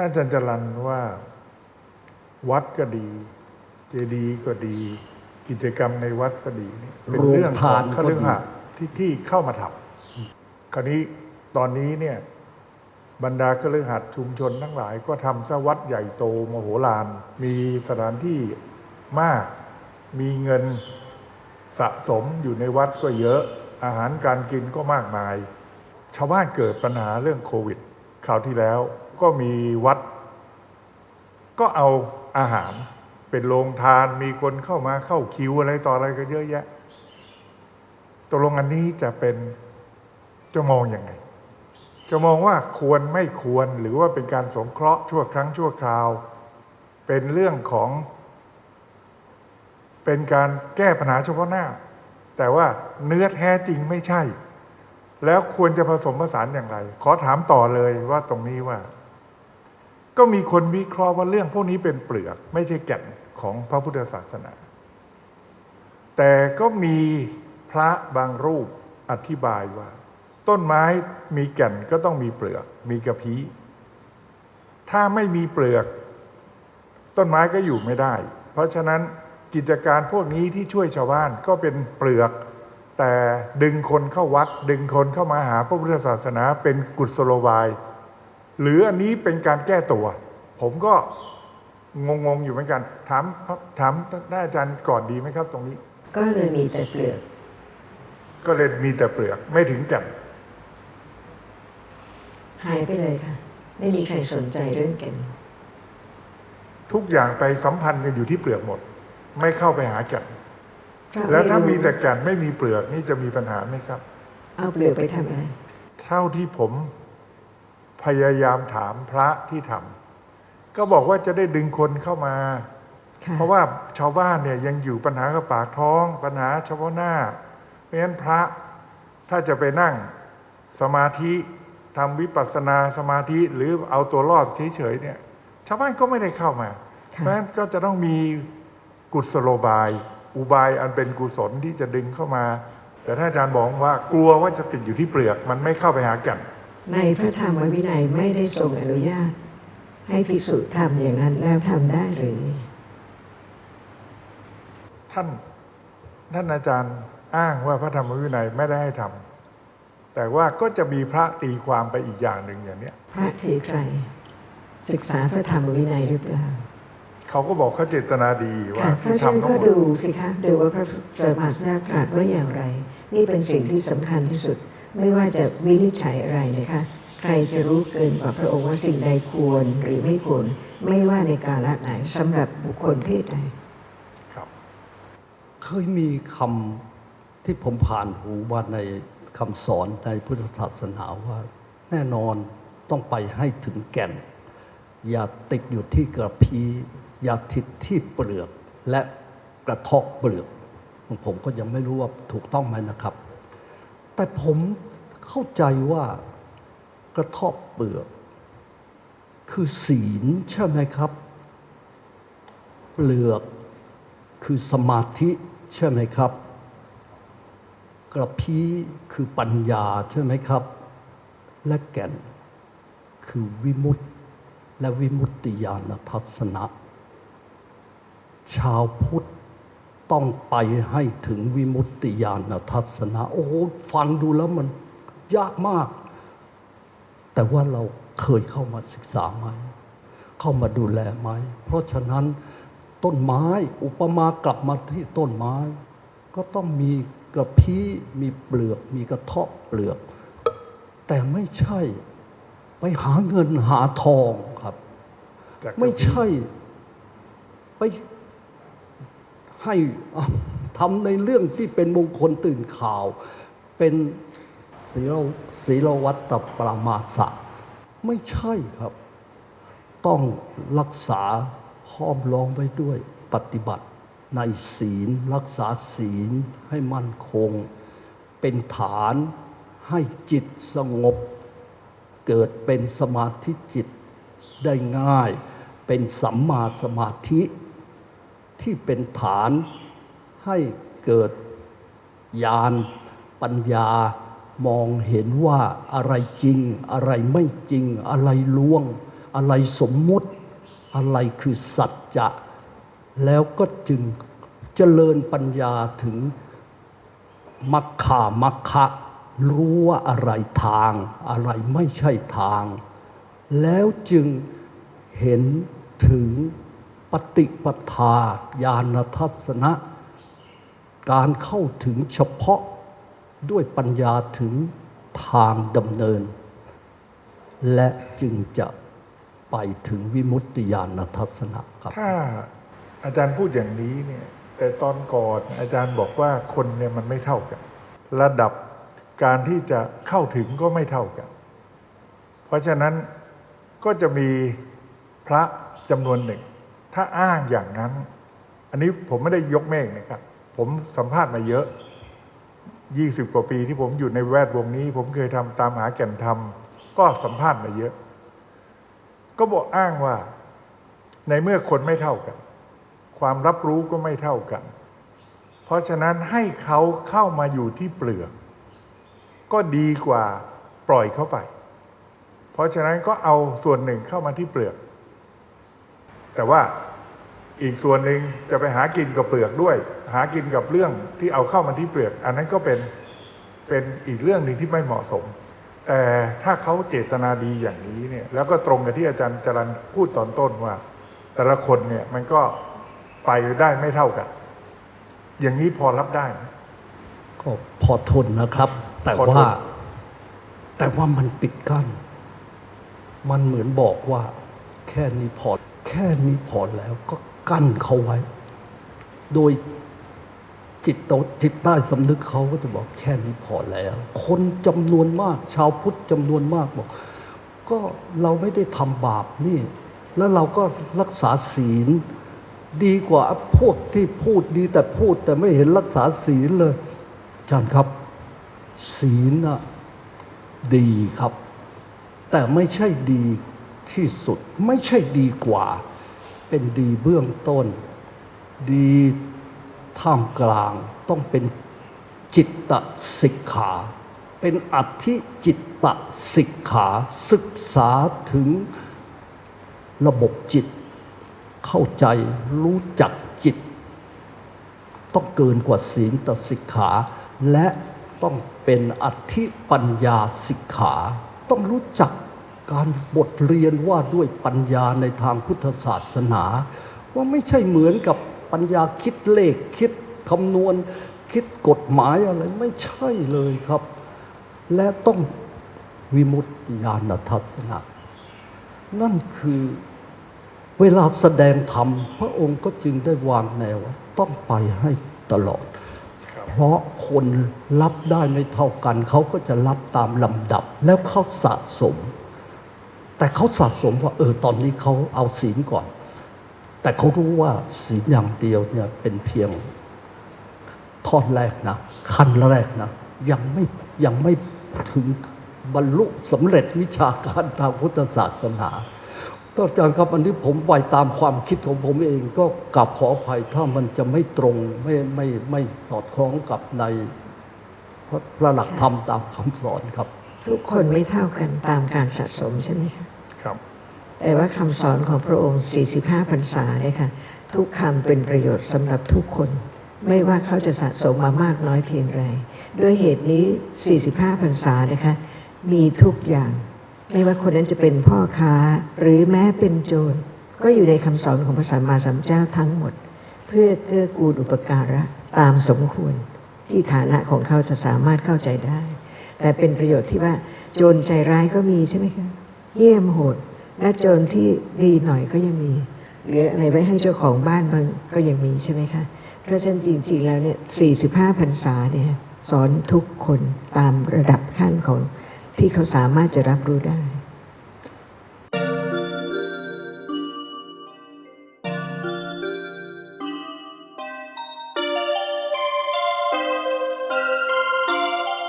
ท่านอาจารย์จรันว่า วัดก็ดี เจดีย์ก็ดี กิจกรรมในวัดก็ดีเนี่ยเป็นเรื่องของคฤหัสถ์ที่ที่เข้ามาทำคราวนี้ตอนนี้เนี่ย บรรดาคฤหัสถ์ชุมชนทั้งหลาย ก็ทำซะวัดใหญ่โตมโหฬาร มีสถานที่มาก มีเงินสะสมอยู่ในวัดก็เยอะ อาหารการกินก็มากมาย ชาวบ้านเกิดปัญหาเรื่องโควิดคราวที่แล้ว ก็มีวัด ก็เอาอาหารเป็นโรงทานมีคนเข้ามาเข้าคิวอะไรต่ออะไรก็เยอะแยะตกลงอันนี้จะเป็นจะมองอยังไง จะมองว่าควรไม่ควรหรือว่าเป็นการสงเคราะห์ชั่วครั้งชั่วคราว เป็นเรื่องของ เป็นการแก้ปัญหาเฉพาะหน้า แต่ว่าเนื้อแท้จริงไม่ใช่ แล้วควรจะผสมผสานอย่างไร ขอถามต่อเลยว่าตรงนี้ว่า ก็มีคนวิเคราะห์ว่าเรื่องพวกนี้เป็นเปลือก ไม่ใช่แก่นของพระพุทธศาสนา แต่ก็มีพระบางรูปอธิบายว่า ต้นไม้มีแก่นก็ต้องมีเปลือก มีกระพี้ถ้าไม่มีเปลือก ต้นไม้ก็อยู่ไม่ได้ เพราะฉะนั้นกิจการพวกนี้ที่ช่วยชาวบ้านก็เป็นเปลือก แต่ดึงคนเข้าวัด ดึงคนเข้ามาหาพระพุทธศาสนาเป็นกุศโลบาย หรืออันนี้เป็นการแก้ตัว ผมก็งงๆอยู่เหมือนกัน ถามถามท่านอาจารย์ก่อนดีไหมครับ ตรงนี้ ก็เลยมีแต่เปลือก ก็เลยมีแต่เปลือก ไม่ถึงแก่นหายไปเลยค่ะ ไม่มีใครสนใจเรื่องแก่นทุกอย่างไปสัมพันธ์กันอยู่ที่เปลือกหมด ไม่เข้าไปหาแก่นเพระแล้วถ้าไรู้มีแต่แก่นไม่มีเปลือกนี่จะมีปัญหาไหมครับ เอาเปลือกไปทำอะไร เท่าที่ผม พยายามถามพระที่ทำก็บอกว่าจะได้ดึงคนเข้ามาค่ะเพราะว่าชาวบ้านเนี่ยยังอยู่ปัญหากับปากท้อง ปัญหาเฉพาะหน้า เพราะฉะนั้นพระถ้าจะไปนั่งสมาธิทำวิปัสสนาสมาธิหรือเอาตัวรอดเฉยๆเนี่ย ชาวบ้านก็ไม่ได้เข้ามา เพค่ะราะฉะนั้นก็จะต้องมีกุศโลบาย อุบายอันเป็นกุศลที่จะดึงเข้ามา แต่ถ้าอาจารย์บอกว่ากลัวว่าจะติดอยู่ที่เปลือกมันไม่เข้าไปหาแกัน ในพระธรรมวินัยไม่ได้ทรงอนุญาต ให้ภิกษุทำอย่างนั้นแล้วทำได้หรือ ท่านท่านอาจารย์อ้างว่าพระธรรมวินัยไม่ได้ให้ทำแต่ว่าก็จะมีพระตีความไปอีกอย่างหนึ่งอย่างเนี้ย พระคือใคร ศึกษาพระธรรมวินัยหรือเปล่าเขาก็บอกเขาเจตนาดีว่าค่ะเพที่ราะฉะนั้นทำทั้งก็หมดดูสิคะดูว่าพระประมาทนาตรัสว่าอย่างไร นี่เป็นสิ่งที่สำคัญที่สุด ไม่ว่าจะวินิจฉัยอะไรนะคะ ใครจะรู้เกินกว่าพระองค์ว่าสิ่งใดควรหรือไม่ควร ไม่ว่าในกาลไหนสำหรับบุคคลเพศใดครับ เคยมีคำที่ผมผ่านหูว่าในคำสอนในพุทธศาสนาว่า แน่นอนต้องไปให้ถึงแก่น อย่าติดอยู่ที่กระพีอย่าติดที่เปลือกและกระเทาะเปลือก ผมก็ยังไม่รู้ว่าถูกต้องไหมนะครับ แต่ผมเข้าใจว่ากระทาะเปลือก คือศีลใช่ไหมครับ เปลือกคือสมาธิใช่ไหมครับ กระพี้คือปัญญาใช่ไหมครับ และแก่นคือวิมุตติและวิมุตติญาณทัศนะ ชาวพุทธ ต้องไปให้ถึงวิมุตติญาณทัศนะ โอ้โหฟังดูแล้วมันยากมาก แต่ว่าเราเคยเข้ามาศึกษาไหม เข้ามาดูแลไหม เพราะฉะนั้นต้นไม้อุปมากลับมาที่ต้นไม้ ก็ต้องมีกระพี้มีเปลือก มีกระเทาะเปลือก แต่ไม่ใช่ไปหาเงินหาทองครับจากไม่ใช่ไป ให้ทำในเรื่องที่เป็นมงคลตื่นข่าว เป็นศีลศีลวัตตปรามาสะไม่ใช่ครับ ต้องรักษาห้อมล้อมไว้ด้วยปฏิบัติในศีล รักษาศีลให้มั่นคง เป็นฐานให้จิตสงบ เกิดเป็นสมาธิจิตได้ง่าย เป็นสัมมาสมาธิ ที่เป็นฐานให้เกิดญาณปัญญามองเห็นว่าอะไรจริง อะไรไม่จริง อะไรลวง อะไรสมมุติ อะไรคือสัจจะ แล้วก็จึงเจริญปัญญาถึงมัคคามัคคะรู้ว่าอะไรทาง อะไรไม่ใช่ทาง แล้วจึงเห็นถึง ปฏิปทาญาณทัศนะ การเข้าถึงเฉพาะด้วยปัญญาถึงทางดำเนิน และจึงจะไปถึงวิมุตติญาณทัศนะครับถ้าอาจารย์พูดอย่างนี้เนี่ยแต่ตอนก่อนอาจารย์บอกว่าคนเนี่ยมันไม่เท่ากัน ระดับการที่จะเข้าถึงก็ไม่เท่ากัน เพราะฉะนั้นก็จะมีพระจำนวนหนึ่ง ถ้าอ้างอย่างนั้น อันนี้ผมไม่ได้ยกเมฆนะครับ ผมสัมภาษณ์มาเยอะยี่สิบกว่าปีที่ผมอยู่ในแวดวงนี้ ผมเคยทำตามหาแก่นธรรม ก็สัมภาษณ์มาเยอะ ก็บอกอ้างว่า ในเมื่อคนไม่เท่ากัน ความรับรู้ก็ไม่เท่ากัน เพราะฉะนั้นให้เขาเข้ามาอยู่ที่เปลือก ก็ดีกว่าปล่อยเขาไป เพราะฉะนั้นก็เอาส่วนหนึ่งเข้ามาที่เปลือก แต่ว่าอีกส่วนหนึ่งจะไปหากินกับเปลือกด้วย หากินกับเรื่องที่เอาเข้ามาที่เปลือก อันนั้นก็เป็นเป็นอีกเรื่องหนึ่งที่ไม่เหมาะสม แต่ถ้าเขาเจตนาดีอย่างนี้เนี่ย แล้วก็ตรงกับที่อาจารย์จรันพูดตอนต้นว่า แต่ละคนเนี่ยมันก็ไปได้ไม่เท่ากัน อย่างนี้พอรับได้ไหมก็พอทนนะครับ แต่พอทนว่า แต่ว่ามันปิดกั้น มันเหมือนบอกว่า แค่นี้พอ แค่นี้พอแล้วก็กั้นเขาไว้ โดยจิตตจิตใต้สำนึกเขาก็จะบอกแค่นี้พอแล้ว คนจำนวนมาก ชาวพุทธจำนวนมากบอก ก็เราไม่ได้ทำบาปนี่ แล้วเราก็รักษาศีล ดีกว่าพวกที่พูดดีแต่พูดแต่ไม่เห็นรักษาศีลเลยอาจารย์ครับ ศีลน่ะดีครับ แต่ไม่ใช่ดี ที่สุดไม่ใช่ดีกว่า เป็นดีเบื้องต้น ดีท่ามกลางต้องเป็นจิตตสิกขา เป็นอัธิจิตตสิกขาศึกษาถึงระบบจิต เข้าใจรู้จักจิต ต้องเกินกว่าศีลตสิกขา และต้องเป็นอัธิปัญญาสิกขา ต้องรู้จัก การบทเรียนว่าด้วยปัญญาในทางพุทธศาสนา ว่าไม่ใช่เหมือนกับปัญญาคิดเลขคิดคำนวณ คิดกฎหมายอะไรไม่ใช่เลยครับ และต้องวิมุตติญาณทัศนะ นั่นคือเวลาแสดงธรรม พระองค์ก็จึงได้วางแนวว่าต้องไปให้ตลอด เพราะคนรับได้ไม่เท่ากัน เขาก็จะรับตามลำดับแล้วเขาสะสม แต่เขาสะสมว่าเออตอนนี้เขาเอาศีลก่อน แต่เขารู้ว่าศีลอย่างเดียวเนี่ยเป็นเพียงท่อนแรกนะขั้นแรกนะยังไม่ยังไม่ถึงบรรลุสำเร็จวิชาการทางพุทธศาสนาก็อาจารย์ครับอันนี้ผมไปตามความคิดของผมเองก็กลับขออภัยถ้ามันจะไม่ตรงไม่ไม่ไม่สอดคล้องกับในพระพระหลักธรรมตามคำสอนครับ ทุกคนไม่เท่ากันตามการสะสมใช่ไหมคะครับ แต่ว่าคำสอนของพระองค์ 45พรรษาเนี่ยค่ะ ทุกคำเป็นประโยชน์สำหรับทุกคน ไม่ว่าเขาจะสะสมมามากน้อยเพียงไร ด้วยเหตุนี้ 45พรรษานะคะ มีทุกอย่าง ไม่ว่าคนนั้นจะเป็นพ่อค้าหรือแม้เป็นโจร ก็อยู่ในคำสอนของพระสัมมาสัมพุทธเจ้าทั้งหมด เพื่อเกื้อกูลอุปการะตามสมควรที่ฐานะของเขาจะสามารถเข้าใจได้ แต่เป็นประโยชน์ที่ว่าโจรใจร้ายก็มีใช่ไหมคะเยี่ยมโหด และโจรที่ดีหน่อยก็ยังมีเหลืออะไรไว้ให้เจ้าของบ้านบางก็ยังมีใช่ไหมคะเพราะฉะนั้นจริงๆแล้วเนี่ย45พรรษาเนี่ยสอนทุกคนตามระดับขั้นของที่เขาสามารถจะรับรู้ได้